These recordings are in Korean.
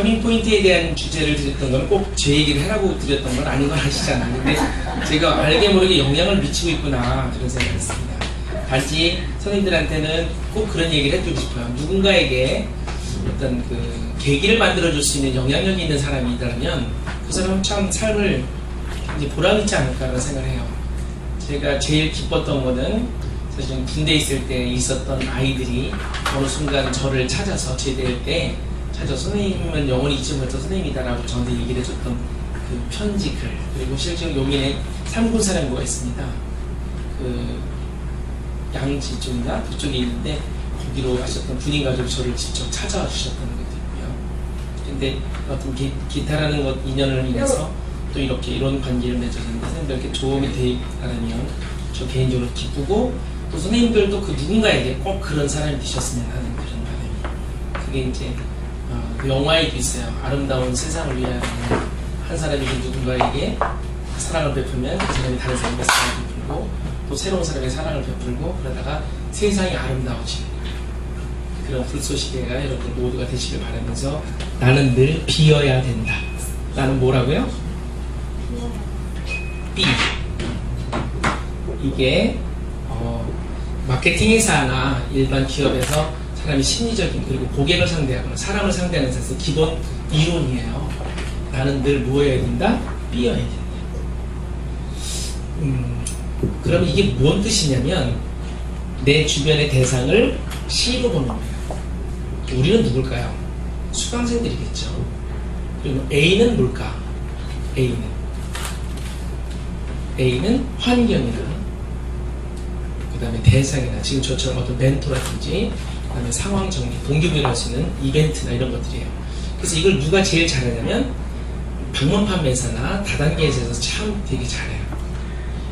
터닝 포인트에 대한 주제를 드렸던 건 꼭 제 얘기를 해라고 드렸던 건 아닌 건 아시잖아요. 근데 제가 알게 모르게 영향을 미치고 있구나 그런 생각을 했습니다. 단지 선생님들한테는 꼭 그런 얘기를 해주고 싶어요. 누군가에게 어떤 그 계기를 만들어줄 수 있는 영향력이 있는 사람이 있다면 그 사람은 참 삶을 이제 보람있지 않을까라는 생각을 해요. 제가 제일 기뻤던 거는 사실은 군대 있을 때 있었던 아이들이 어느 순간 저를 찾아서 제대할 때 찾아 선생님은 영원히 잊지 못할 선생님이다라고 저한테 얘기를 해줬던 그 편지 글 그리고 실제로 용인에 삼군 사령부가 있습니다. 그 양지 쪽인가 그쪽에 있는데 거기로 하셨던 군인 가족이 저를 직접 찾아와 주셨던 것도 있고요. 근데 어떤 기, 기타라는 것 인연을 인해서 또 이렇게 이런 관계를 맺어졌는데 선생님들께 도움이 되라면 저 개인적으로 기쁘고 또 선생님들도 그 누군가에게 꼭 그런 사람이 되셨으면 하는 그런 바람이 그게 이제 영화에도 있어요. 아름다운 세상을 위하여 한 사람이 누군가에게 사랑을 베풀면 그 사람이 다른 사람에게 사랑을 베풀고 또 새로운 사람에게 사랑을 베풀고 그러다가 세상이 아름다워지는 그런 불쏘시개가 여러분 모두가 되시길 바라면서 나는 늘 비어야 된다. 나는 뭐라고요? B 이게 어, 마케팅 회사나 일반 기업에서 사람이 심리적인 그리고 고객을 상대하거나 사람을 상대하는 데서 기본 이론이에요. 나는 늘 뭐여야 된다? B여야 된다. 음, 그럼 이게 무슨 뜻이냐면 내 주변의 대상을 C로 보는 거예요. 우리는 누굴까요? 수강생들이겠죠. 그리고 A는 뭘까? A는 A는 환경이나 그 다음에 대상이나 지금 저처럼 어떤 멘토라든지 그 다음에 상황 정리, 동기 부여를 할수 있는 이벤트나 이런 것들이에요. 그래서 이걸 누가 제일 잘하냐면 방문 판 매사나 다단계 회사에서 참 되게 잘해요.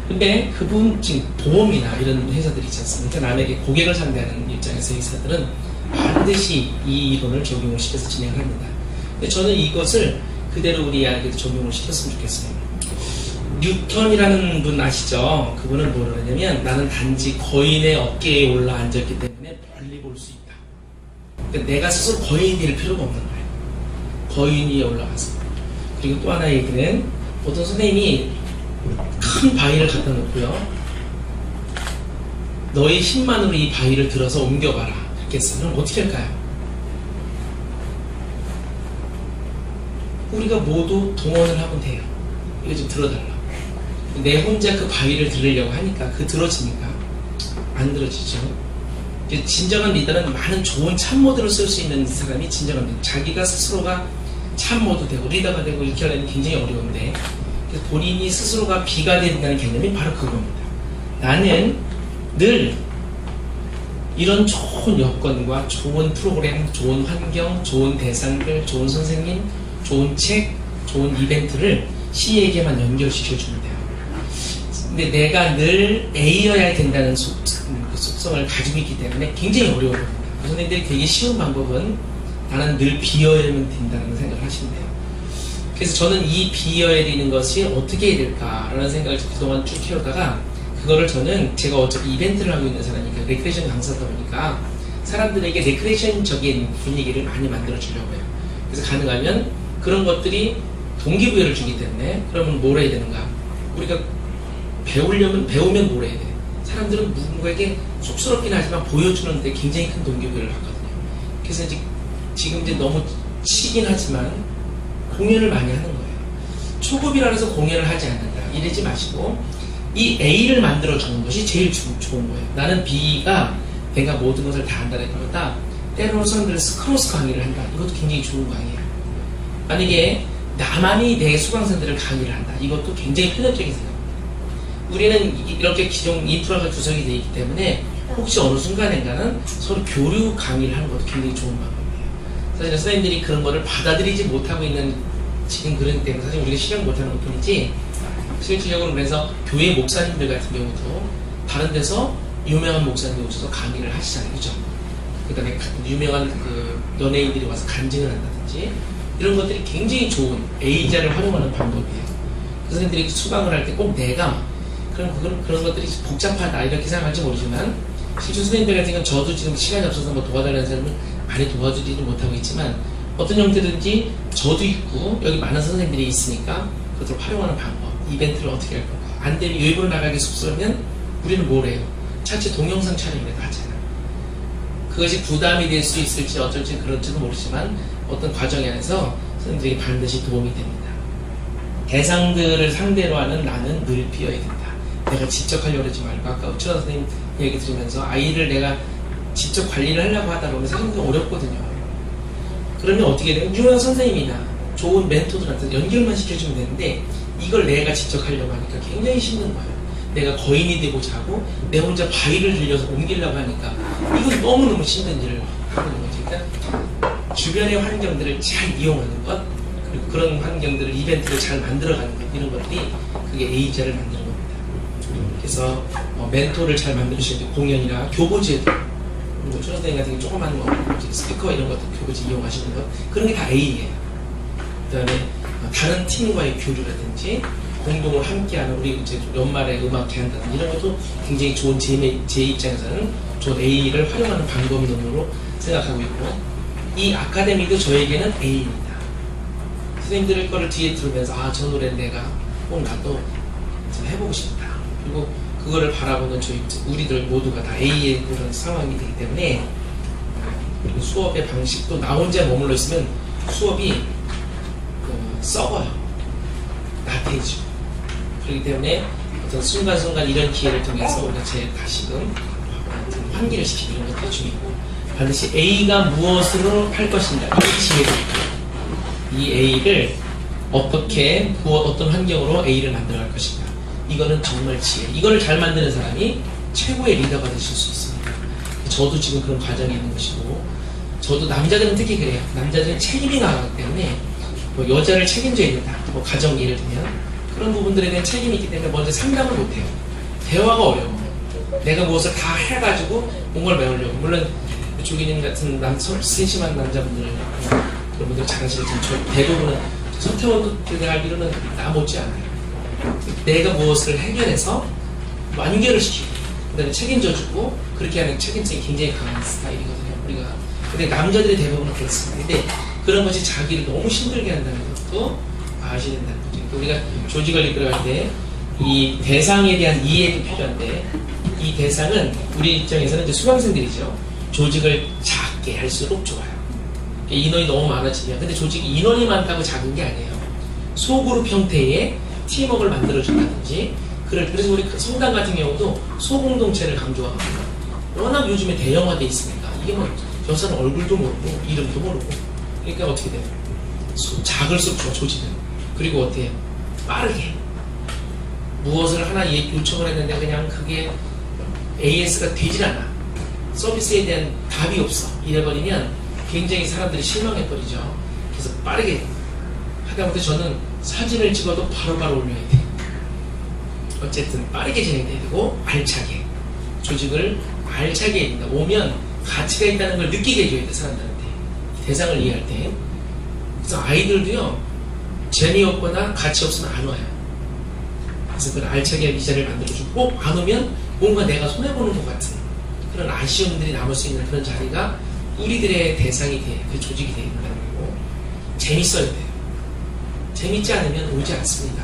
근데 그분 지금 보험이나 이런 회사들이 있지 않습니까? 남에게 고객을 상대하는 입장에서 회사들은 반드시 이 이론을 적용을 시켜서 진행을 합니다. 근데 저는 이것을 그대로 우리 아이에게도 적용을 시켰으면 좋겠어요. 뉴턴이라는 분 아시죠? 그분은 뭐라 하냐면 나는 단지 거인의 어깨에 올라 앉았기 때문에. 그러니까 내가 스스로 거인이 될 필요가 없는 거예요. 거인 위에 올라가서. 그리고 또 하나 얘기는 어떤 선생님이 큰 바위를 갖다 놓고요. 너의 힘만으로 이 바위를 들어서 옮겨봐라. 이렇게 했어요. 그럼 어떻게 할까요? 우리가 모두 동원을 하면 돼요. 이거 좀 들어달라. 내 혼자 그 바위를 들으려고 하니까 그 들어지니까 안 들어지죠. 진정한 리더는 많은 좋은 참모들을 쓸 수 있는 사람이 진정한 리더. 자기가 스스로가 참모도 되고 리더가 되고 이렇게 하려면 굉장히 어려운데 본인이 스스로가 비가 된다는 개념이 바로 그겁니다. 나는 늘 이런 좋은 여건과 좋은 프로그램, 좋은 환경, 좋은 대상들, 좋은 선생님, 좋은 책, 좋은 이벤트를 C에게만 연결시켜 주면 돼요. 근데 내가 늘 A여야 된다는 속, 그 속성을 가지고 있기 때문에 굉장히 어려운 겁니다. 선생님들이 되게 쉬운 방법은 나는 늘 B여야만 된다는 생각을 하시면 돼요. 그래서 저는 이 B여야 되는 것이 어떻게 해야 될까라는 생각을 그동안 쭉 해오다가 그거를 저는 제가 어차피 이벤트를 하고 있는 사람이니까 레크레이션 강사다 보니까 사람들에게 레크레이션적인 분위기를 많이 만들어 주려고 해요. 그래서 가능하면 그런 것들이 동기부여를 주기 때문에 그러면 뭘 해야 되는가? 우리가 배우려면 배우면 뭘 해야 돼? 사람들은 누군가에게 쑥스럽긴 하지만 보여주는데 굉장히 큰 동기부여를 받거든요. 그래서 이제 지금 이제 너무 치긴 하지만 공연을 많이 하는 거예요. 초급이라 해서 공연을 하지 않는다. 이러지 마시고 이 A를 만들어 주는 것이 제일 주, 좋은 거예요. 나는 B가 내가 모든 것을 다 한다는 것보다 때로는 사람들은 스크로스 강의를 한다. 이것도 굉장히 좋은 강의예요. 만약에 나만이 내 수강생들을 강의를 한다. 이것도 굉장히 편협적인 생각입니다. 우리는 이렇게 기존 인프라가 구성이 되어 있기 때문에 혹시 어느 순간인가는 서로 교류 강의를 하는 것도 굉장히 좋은 방법이에요. 사실 선생님들이 그런 거를 받아들이지 못하고 있는 지금 그런 때문에 사실 우리가 실행 못하는 것 뿐이지 실질적으로 그래서 교회 목사님들 같은 경우도 다른 데서 유명한 목사님이 오셔서 강의를 하시잖아요. 그죠? 그 다음에 유명한 그 연예인들이 와서 간증을 한다든지 이런 것들이 굉장히 좋은 A자를 활용하는 방법이에요. 그 선생님들이 수강을 할 때 꼭 내가 그런, 그런, 그런 것들이 복잡하다 이렇게 생각할지 모르지만 실제 선생님들 같은 경우는 저도 지금 시간이 없어서 뭐 도와달라는 사람을 많이 도와주지는 못하고 있지만 어떤 형태든지 저도 있고 여기 많은 선생님들이 있으니까 그것을 활용하는 방법 이벤트를 어떻게 할 건가 안 되면 외부로 나가기 쑥스러우면 우리는 뭘 해요? 차체 동영상 촬영이라도 하잖아 그것이 부담이 될 수 있을지 어쩔지 그럴지도 모르지만 어떤 과정 안에서 선생님들이 반드시 도움이 됩니다. 대상들을 상대로 하는 나는 늘 비어야 된다 내가 직접 하려고 하지 말고 아까 우천 선생님 얘기 들으면서 아이를 내가 직접 관리를 하려고 하다 보면 상당히 어렵거든요 그러면 어떻게 돼요? 유명한 선생님이나 좋은 멘토들한테 연결만 시켜주면 되는데 이걸 내가 직접 하려고 하니까 굉장히 힘든 거예요. 내가 거인이 되고자 하고 내 혼자 바위를 들려서 옮기려고 하니까 이건 너무너무 힘든 일을 하고 있는 거죠. 그러니까 주변의 환경들을 잘 이용하는 것 그리고 그런 환경들을 이벤트를 잘 만들어가는 것 이런 것들이 그게 A자를 만드는. 그래서 어, 멘토를 잘 만드시는 공연이나 교보제도 뭐 초등생님 같은 경우 조그만 뭐 스피커 이런 것도 교보제 이용하시는 것 그런 게 다 A예요. 그다음에 어, 다른 팀과의 교류라든지 공동을 함께하는 우리 이제 연말에 음악회 한다든지 이런 것도 굉장히 좋은 제, 제 입장에서는 좋은 A를 활용하는 방법론으로 생각하고 있고 이 아카데미도 저에게는 A입니다. 선생님들 거를 뒤에 들으면서 아 저 노래 내가 꼭 나도 좀 해보고 싶다. 그리고 그거를 바라보는 저희 우리들 모두가 다 A의 그런 상황이 되기 때문에 그리고 수업의 방식도 나 혼자 머물러 있으면 수업이 그 썩어요. 나태해지고 그렇기 때문에 어떤 순간순간 이런 기회를 통해서 우리가 제 다시금 좀 환기를 시키는 것도 중요하고 반드시 A가 무엇으로 할 것인가 이 지혜도 있고 이 A를 어떻게 어떤 환경으로 A를 만들어갈 것인가 이거는 정말 지혜. 이거를 잘 만드는 사람이 최고의 리더가 되실 수 있습니다. 저도 지금 그런 과정에 있는 것이고 저도 남자들은 특히 그래요. 남자들은 책임이 나가기 때문에 뭐 여자를 책임져야 된다 뭐 가정 예를 들면 그런 부분들에 대한 책임이 있기 때문에 먼저 상담을 못해요. 대화가 어려워 내가 무엇을 다 해가지고 뭔가를 배우려고. 물론 조기님 같은 남, 서- 세심한 남자분들은 그런 분들 잘하시겠지만 저 대부분은 서태원도 내가 알기로는 나 못지 않아요 내가 무엇을 해결해서 완결을 시키고 그다음에 책임져주고 그렇게 하는 책임성이 굉장히 강한 스타일이거든요 우리가. 근데 남자들이 대부분은 그렇습니다. 근데 그런 것이 자기를 너무 힘들게 한다는 것도 아셔야 된다는 거죠. 그러니까 우리가 조직을 이끌어갈 때 이 대상에 대한 이해도 필요한데 이 대상은 우리 입장에서는 이제 수강생들이죠. 조직을 작게 할수록 좋아요. 인원이 너무 많아지면. 근데 조직이 인원이 많다고 작은 게 아니에요. 소그룹 형태의 팀워크를 만들어준다든지 그래- 그래서 우리 성당 같은 경우도 소공동체를 강조하거든요 워낙 요즘에 대형화돼 있으니까 이게 뭐 여사는 얼굴도 모르고 이름도 모르고 그러니까 어떻게 돼요? 소- 작을수록 좋아 조직은. 그리고 어때요? 빠르게. 무엇을 하나 예- 요청을 했는데 그냥 그게 AS가 되질 않아. 서비스에 대한 답이 없어. 이래버리면 굉장히 사람들이 실망해버리죠. 그래서 빠르게. 하다못해 저는 사진을 찍어도 바로 바로 올려야 돼. 어쨌든 빠르게 진행돼야 되고 알차게 조직을 알차게 해야 된다 오면 가치가 있다는 걸 느끼게 해줘야 돼 사람들한테. 대상을 이해할 때. 그래서 아이들도요 재미 없거나 가치 없으면 안 와요. 그래서 그걸 알차게 이 자리를 만들어주고 꼭안 오면 뭔가 내가 손해 보는 것 같은 그런 아쉬움들이 남을 수 있는 그런 자리가 우리들의 대상이 돼, 그 조직이 되어 있다는 거고 재밌어야 돼요. 재밌지 않으면 오지 않습니다.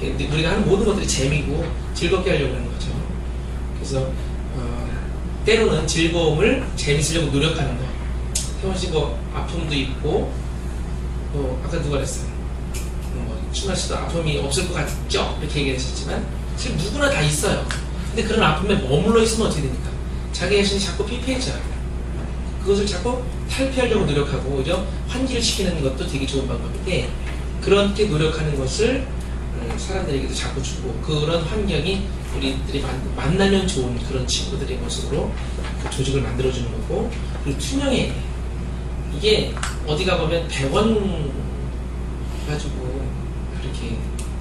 우리가 하는 모든 것들이 재미고 즐겁게 하려고 하는 거죠. 그래서 어, 때로는 즐거움을 재밌으려고 노력하는 거. 태원 씨뭐 아픔도 있고 또 아까 누가 그랬어요. 뭐 춘하 씨도 아픔이 없을 것 같죠? 이렇게 얘기하셨지만 사실 누구나 다 있어요. 근데 그런 아픔에 머물러 있으면 어떻게 됩니까? 자기 자신이 자꾸 피폐해져요. 그것을 자꾸 탈피하려고 노력하고 오히려 환기를 시키는 것도 되게 좋은 방법인데 그렇게 노력하는 것을 음, 사람들에게도 자꾸 주고 그런 환경이 우리들이 만, 만나면 좋은 그런 친구들의 모습으로 그 조직을 만들어주는 거고 그리고 투명해. 이게 어디 가 보면 100원 가지고 그렇게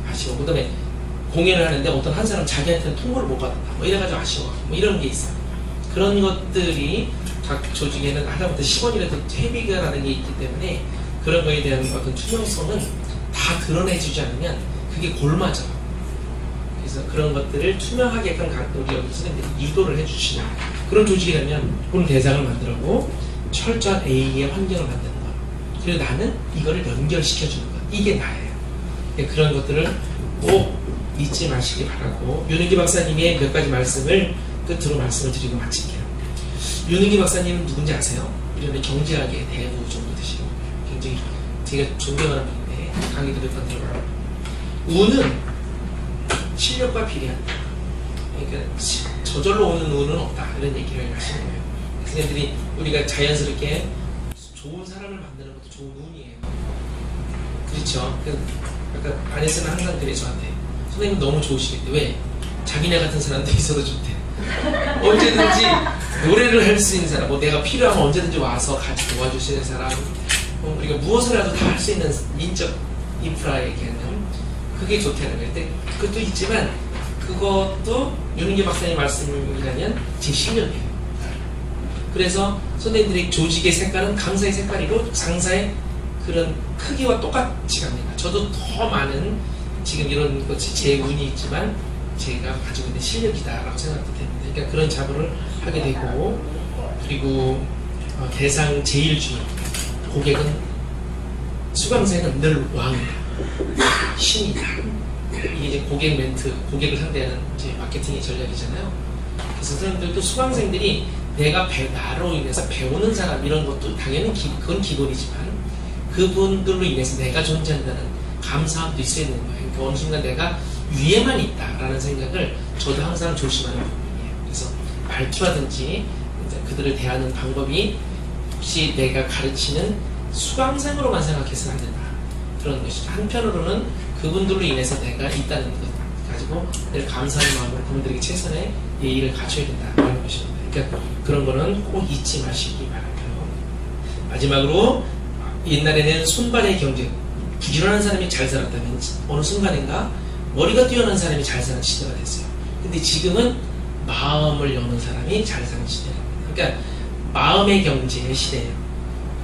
아쉬워. 그 다음에 공연을 하는데 어떤 한 사람 자기한테는 통보를 못 받았다. 뭐 이래가지고 아쉬워. 뭐 이런 게 있어요. 그런 것들이 각 조직에는 하다못해 10원이라도 회비가 라는 게 있기 때문에 그런 거에 대한 어떤 투명성은 다 드러내주지 않으면 그게 골맞아. 그래서 그런 것들을 투명하게끔 각 우리 여기 선생님들이 유도를 해주시는 그런 조직이라면 그런 대상을 만들고 철저한 A의 환경을 만드는 거. 그리고 나는 이거를 연결시켜주는 것. 이게 나예요. 네, 그런 것들을 꼭 잊지 마시기 바라고 윤은기 박사님의 몇 가지 말씀을 끝으로 말씀을 드리고 마칠게요. 윤은기 박사님은 누군지 아세요? 우리는 경제학의 대부 정도 되시고 굉장히 제가 존경하는 분인데 번 들어봐요. 운은 실력과 비례한다. 그러니까 시- 저절로 오는 운은 없다 이런 얘기를 하시는 거예요. 선생님들이 우리가 자연스럽게 좋은 사람을 만드는 것도 좋은 운이에요. 그렇죠. 그 아까 안에서는 항상 그래 저한테 선생님 너무 좋으시겠대. 왜? 자기네 같은 사람도 있어도 좋대. 언제든지 노래를 할 수 있는 사람, 뭐 내가 필요하면 언제든지 와서 같이 도와주시는 사람, 뭐 우리가 무엇을라도 다 할 수 있는 인적 인프라의 개념, 그게 좋다는 거예요. 근데 그것도 있지만 그것도 윤은기 박사님 말씀이라면 제 실력이에요. 그래서 선생님들의 조직의 색깔은 강사의 색깔이고 상사의 그런 크기와 똑같이 갑니다. 저도 더 많은 지금 이런 것이 제 운이 있지만 제가 가지고 있는 실력이다라고 생각도 됩니다. 그러니까 그런 작업을 하게 되고 그리고 어, 대상 제일주의 고객은 수강생은 늘 왕이다. 신이다. 이게 이제 고객 멘트, 고객을 상대하는 이제 마케팅의 전략이잖아요. 그래서 선생님들도 수강생들이 내가 배, 나로 인해서 배우는 사람 이런 것도 당연히 기, 그건 기본이지만 그분들로 인해서 내가 존재한다는 감사함도 있어야 되는 거예요. 그러니까 어느 순간 내가 위에만 있다라는 생각을 저도 항상 조심하는 부분이에요. 그래서 말투라든지 그들을 대하는 방법이 혹시 내가 가르치는 수강생으로만 생각해서는 안 된다. 그런 것이죠. 한편으로는 그분들로 인해서 내가 있다는 것 가지고 늘 감사하는 마음으로 그분들에게 최선의 예의를 갖춰야 된다는 것입니다. 그러니까 그런 거는 꼭 잊지 마시기 바라고요. 마지막으로 옛날에는 손발의 경쟁, 부지런한 사람이 잘 살았다면 어느 순간인가 머리가 뛰어난 사람이 잘 사는 시대가 됐어요. 근데 지금은 마음을 여는 사람이 잘 사는 시대랍니다. 그러니까 마음의 경제의 시대예요.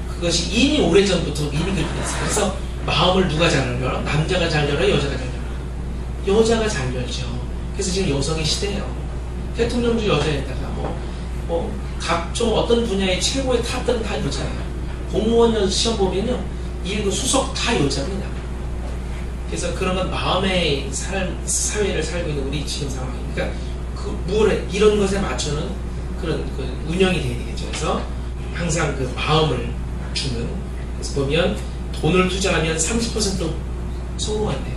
그것이 이미 오래전부터 이미 그렇게 됐어요. 그래서 마음을 누가 잘 열어? 남자가 잘 열어? 여자가 잘 열어? 여자가 잘 열죠. 그래서 지금 여성의 시대예요. 대통령도 여자에다가 뭐, 뭐 각종 어떤 분야의 최고의 탑들은 다 여자예요. 공무원 시험 보면요. 일그 수석 다 여자입니다. 그래서 그런 건 마음의 삶, 사회를 살고 있는 우리 지금 상황이니까 그러니까 그 무엇에 이런 것에 맞춰는 그런 그 운영이 돼야 되겠죠. 그래서 항상 그 마음을 주는 그래서 보면 돈을 투자하면 30% 성공한대요.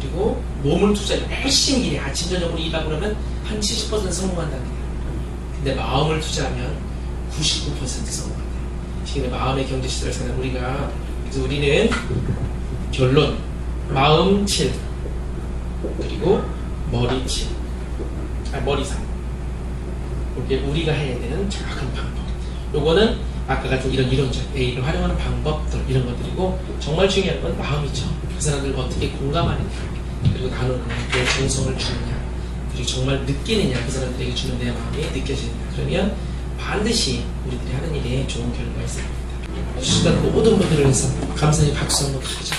그리고 몸을 투자 열심히 일해 아침 저녁으로 일하고 그러면 한 70% 성공한답니다. 근데 마음을 투자하면 99% 성공한대요. 마음의 경제 시대를 사는 우리가 그래서 우리는 결론 마음 7 그리고 머리 7 아, 머리 3 이게 우리가 해야 되는 정확한 방법 요거는 아까 같은 이런 이론적 A를 활용하는 방법들 이런 것들이고 정말 중요한 건 마음이죠 그 사람들과 어떻게 공감하느냐 그리고 나누느냐 내 정성을 주느냐 그리고 정말 느끼느냐 그 사람들에게 주는 내 마음이 느껴지느냐 그러면 반드시 우리들이 하는 일에 좋은 결과가 있을 겁니다. 시간 모든 분들을 위해서 감사의 박수 한번 가져.